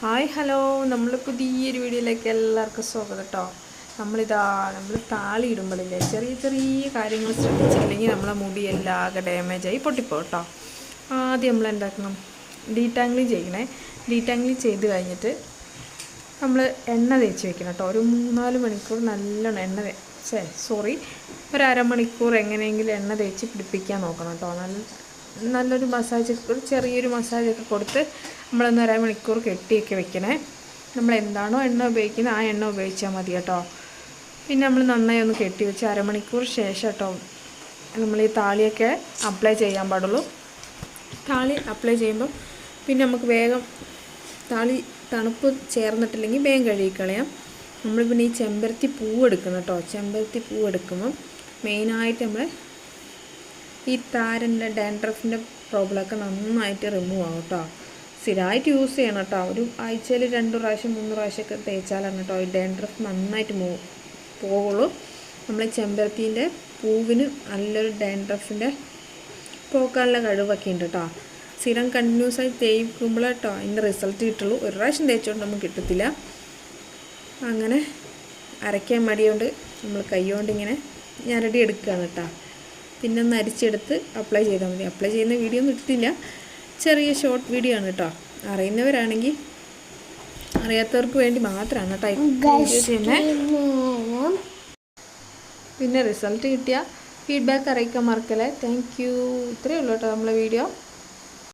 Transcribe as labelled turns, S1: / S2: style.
S1: Hi hello. നമ്മൾ പുതിയൊരു വീഡിയോയിലേക്ക് എല്ലാവർക്കും സ്വാഗതം കേട്ടോ നമ്മളിതാ നമ്മൾ താളി ഇടുമ്പോഴില്ലേ ചെറിയ ചെറിയ കാര്യങ്ങൾ ശ്രദ്ധിച്ചില്ലെങ്കിൽ നമ്മളെ മുടി എല്ലാം ഡാമേജായി പൊട്ടിപ്പോ കേട്ടോ ആദ്യം നമ്മൾ എന്താക്കണം? ഡീറ്റാംഗ്ലിങ് ചെയ്യണേ. ഡീറ്റാംഗ്ലിങ് ചെയ്ത് കഴിഞ്ഞിട്ട് നമ്മൾ എണ്ണ തേച്ച് വെക്കണം കേട്ടോ ഒരു മൂന്നാൽ മണിക്കൂർ നല്ലോണം എണ്ണ തേ സോറി ഒരു അരമണിക്കൂർ എങ്ങനെയെങ്കിലും എണ്ണ തേച്ച് പിടിപ്പിക്കാൻ നോക്കണം കേട്ടോ നല്ല നല്ലൊരു മസാജ് ഒരു ചെറിയൊരു മസാജൊക്കെ കൊടുത്ത് നമ്മളൊന്ന് അരമണിക്കൂർ കെട്ടിയൊക്കെ വെക്കണേ. നമ്മൾ എന്താണോ എണ്ണ ഉപയോഗിക്കുന്നത് ആ എണ്ണ ഉപയോഗിച്ചാൽ മതി കേട്ടോ. പിന്നെ നമ്മൾ നന്നായി ഒന്ന് കെട്ടി വെച്ച് അരമണിക്കൂർ ശേഷം കേട്ടോ നമ്മൾ ഈ താളിയൊക്കെ അപ്ലൈ ചെയ്യാൻ പാടുള്ളൂ. താളി അപ്ലൈ ചെയ്യുമ്പം പിന്നെ നമുക്ക് വേഗം താളി തണുപ്പ് ചേർന്നിട്ടില്ലെങ്കിൽ വേഗം കഴുകിക്കളയാം നമ്മൾ പിന്നെ ഈ ചെമ്പരത്തി പൂവ് എടുക്കണം കേട്ടോ. ചെമ്പരത്തി പൂവ് എടുക്കുമ്പം മെയിനായിട്ട് നമ്മൾ ഈ താരന്റെ ഡാൻഡ്രഫിന്റെ പ്രോബ്ലമൊക്കെ നന്നായിട്ട് റിമൂവ് ആവും കേട്ടോ സ്ഥിരമായിട്ട് യൂസ് ചെയ്യണം കേട്ടോ ഒരു ആഴ്ചയിൽ രണ്ട് പ്രാവശ്യം മൂന്ന് പ്രാവശ്യമൊക്കെ തേച്ചാലാണ് കേട്ടോ ഈ ഡാൻഡ്രഫ് നന്നായിട്ട് മൂ പോകുള്ളൂ നമ്മൾ ചെമ്പരത്തിന്റെ പൂവിന് നല്ലൊരു ഡാൻഡ്രഫിന്റെ പോക്കാനുള്ള കഴിവൊക്കെ ഉണ്ട് കേട്ടോ സ്ഥിരം കണ്ടിന്യൂസ് ആയി തേക്കുമ്പോൾ കേട്ടോ അതിന്റെ റിസൾട്ട് കിട്ടുള്ളൂ. ഒരു പ്രാവശ്യം തേച്ചുകൊണ്ട് നമുക്ക് കിട്ടത്തില്ല. അങ്ങനെ അരയ്ക്കാൻ മടിയോണ്ട് നമ്മൾ കൈകൊണ്ട് ഇങ്ങനെ ഞരടി എടുക്കുകയാണ് കേട്ടോ പിന്നെ ഒന്ന് അരിച്ചെടുത്ത് അപ്ലൈ ചെയ്താൽ മതി. അപ്ലൈ ചെയ്യുന്ന വീഡിയോ ഒന്നും ഇട്ടിട്ടില്ല. ചെറിയ ഷോർട്ട് വീഡിയോ ആണ് കേട്ടോ അറിയുന്നവരാണെങ്കിൽ അറിയാത്തവർക്ക് വേണ്ടി മാത്രമാണ് ചെയ്യുന്നത് പിന്നെ റിസൾട്ട് കിട്ടിയ ഫീഡ്ബാക്ക് അറിയിക്കാൻ മറക്കല്ലേ. താങ്ക് യു ഇത്രയേ ഉള്ളൂ കേട്ടോ നമ്മളെ വീഡിയോ